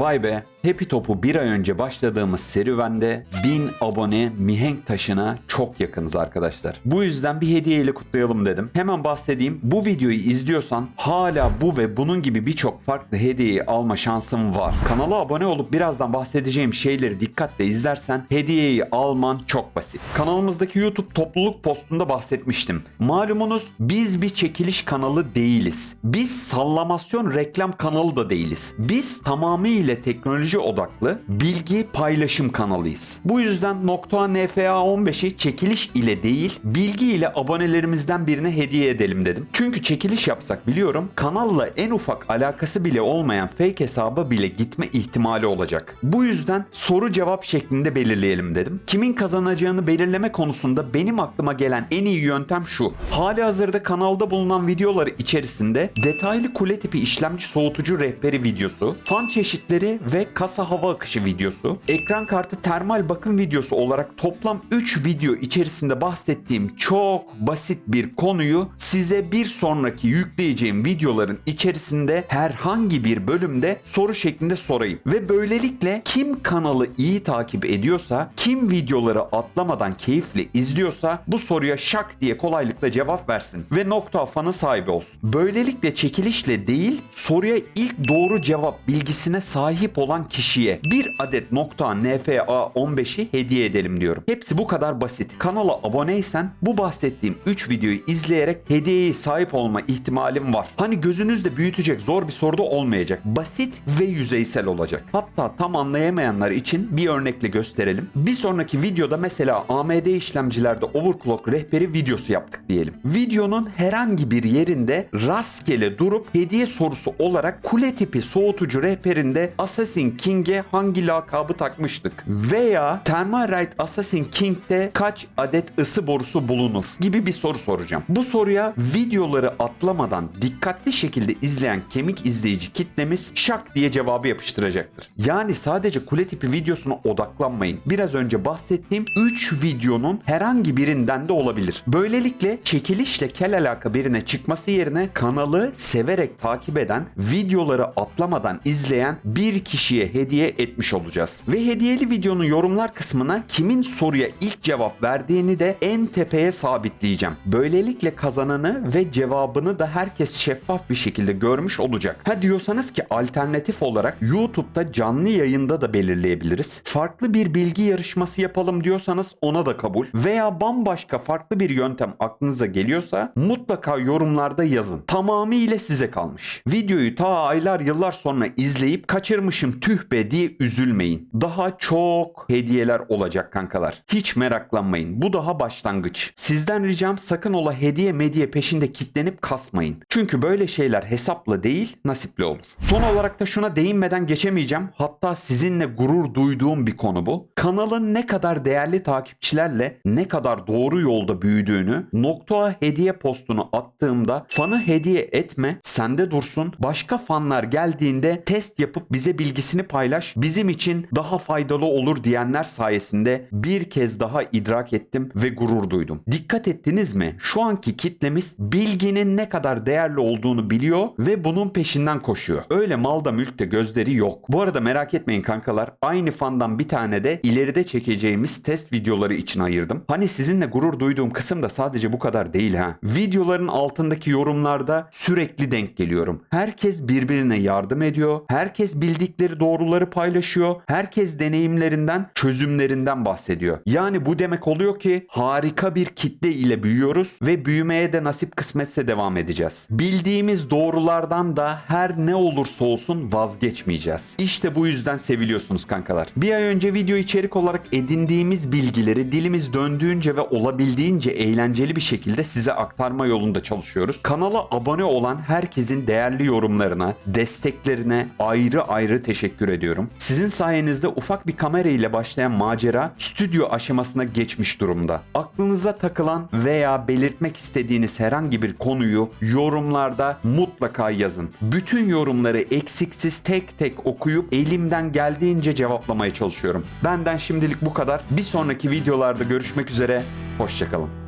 Vay be, Happy Top'u bir ay önce başladığımız serüvende 1000 abone mihenk taşına çok yakınız arkadaşlar. Bu yüzden bir hediye ile kutlayalım dedim. Hemen bahsedeyim. Bu videoyu izliyorsan hala bu ve bunun gibi birçok farklı hediyeyi alma şansın var. Kanala abone olup birazdan bahsedeceğim şeyleri dikkatle izlersen hediyeyi alman çok basit. Kanalımızdaki YouTube topluluk postunda bahsetmiştim. Malumunuz biz bir çekiliş kanalı değiliz. Biz sallamasyon reklam kanalı da değiliz. Biz tamamıyla teknoloji odaklı bilgi paylaşım kanalıyız. Bu yüzden Nokta NFA 15'i çekiliş ile değil bilgi ile abonelerimizden birine hediye edelim dedim. Çünkü çekiliş yapsak biliyorum kanalla en ufak alakası bile olmayan fake hesaba bile gitme ihtimali olacak. Bu yüzden soru cevap şeklinde belirleyelim dedim. Kimin kazanacağını belirleme konusunda benim aklıma gelen en iyi yöntem şu. Hali hazırda kanalda bulunan videoları içerisinde detaylı kule tipi işlemci soğutucu rehberi videosu, fan çeşitleri ve kasa hava akışı videosu, ekran kartı termal bakım videosu olarak toplam 3 video içerisinde bahsettiğim çok basit bir konuyu size bir sonraki yükleyeceğim videoların içerisinde herhangi bir bölümde soru şeklinde sorayım. Ve böylelikle kim kanalı iyi takip ediyorsa, kim videoları atlamadan keyifle izliyorsa bu soruya şak diye kolaylıkla cevap versin ve nokta fanı sahibi olsun. Böylelikle çekilişle değil soruya ilk doğru cevap bilgisine sahip olan kişiye bir adet nokta NFA 15'i hediye edelim diyorum. Hepsi bu kadar basit. Kanala aboneysen bu bahsettiğim 3 videoyu izleyerek hediyeye sahip olma ihtimalim var. Hani gözünüzde büyütecek zor bir soru da olmayacak. Basit ve yüzeysel olacak. Hatta tam anlayamayanlar için bir örnekle gösterelim. Bir sonraki videoda mesela AMD işlemcilerde overclock rehberi videosu yaptık diyelim. Videonun herhangi bir yerinde rastgele durup hediye sorusu olarak kule tipi soğutucu rehberinde Assassin King'e hangi lakabı takmıştık? Veya Thermalright Assassin King'de kaç adet ısı borusu bulunur? Gibi bir soru soracağım. Bu soruya videoları atlamadan dikkatli şekilde izleyen kemik izleyici kitlemiz şak diye cevabı yapıştıracaktır. Yani sadece kule tipi videosuna odaklanmayın. Biraz önce bahsettiğim 3 videonun herhangi birinden de olabilir. Böylelikle çekilişle kel alaka birine çıkması yerine kanalı severek takip eden, videoları atlamadan izleyen bir kişiye hediye etmiş olacağız. Ve hediyeli videonun yorumlar kısmına kimin soruya ilk cevap verdiğini de en tepeye sabitleyeceğim. Böylelikle kazananı ve cevabını da herkes şeffaf bir şekilde görmüş olacak. Ha diyorsanız ki alternatif olarak YouTube'da canlı yayında da belirleyebiliriz. Farklı bir bilgi yarışması yapalım diyorsanız ona da kabul. Veya bambaşka farklı bir yöntem aklınıza geliyorsa mutlaka yorumlarda yazın. Tamamıyla size kalmış. Videoyu ta aylar yıllar sonra izleyip kaçırmışım tüh be diye üzülmeyin. Daha çok hediyeler olacak kankalar. Hiç meraklanmayın. Bu daha başlangıç. Sizden ricam sakın ola hediye medya peşinde kitlenip kasmayın. Çünkü böyle şeyler hesapla değil nasipli olur. Son olarak da şuna değinmeden geçemeyeceğim. Hatta sizinle gurur duyduğum bir konu bu. Kanalın ne kadar değerli takipçilerle ne kadar doğru yolda büyüdüğünü nokta hediye postunu attığımda fanı hediye etme sende dursun. Başka fanlar geldiğinde test yapıp bize bilgisini paylaş. Bizim için daha faydalı olur diyenler sayesinde bir kez daha idrak ettim ve gurur duydum. Dikkat ettiniz mi? Şu anki kitlemiz bilginin ne kadar değerli olduğunu biliyor ve bunun peşinden koşuyor. Öyle malda mülkte gözleri yok. Bu arada merak etmeyin kankalar. Aynı fandan bir tane de ileride çekeceğimiz test videoları için ayırdım. Hani sizinle gurur duyduğum kısım da sadece bu kadar değil ha. Videoların altındaki yorumlarda sürekli denk geliyorum. Herkes birbirine yardım ediyor. Herkes bildikleri doğruları paylaşıyor. Herkes deneyimlerinden, çözümlerinden bahsediyor. Yani bu demek oluyor ki harika bir kitle ile büyüyoruz ve büyümeye de nasip kısmetse devam edeceğiz. Bildiğimiz doğrulardan da her ne olursa olsun vazgeçmeyeceğiz. İşte bu yüzden seviliyorsunuz kankalar. Bir ay önce video içerik olarak edindiğimiz bilgileri dilimiz döndüğünce ve olabildiğince eğlenceli bir şekilde size aktarma yolunda çalışıyoruz. Kanala abone olan herkesin değerli yorumlarına, desteklerine ayrı ayrı teşekkür ediyorum. Sizin sayenizde ufak bir kamera ile başlayan macera stüdyo aşamasına geçmiş durumda. Aklınıza takılan veya belirtmek istediğiniz herhangi bir konuyu yorumlarda mutlaka yazın. Bütün yorumları eksiksiz tek tek okuyup elimden geldiğince cevaplamaya çalışıyorum. Benden şimdilik bu kadar. Bir sonraki videolarda görüşmek üzere. Hoşçakalın.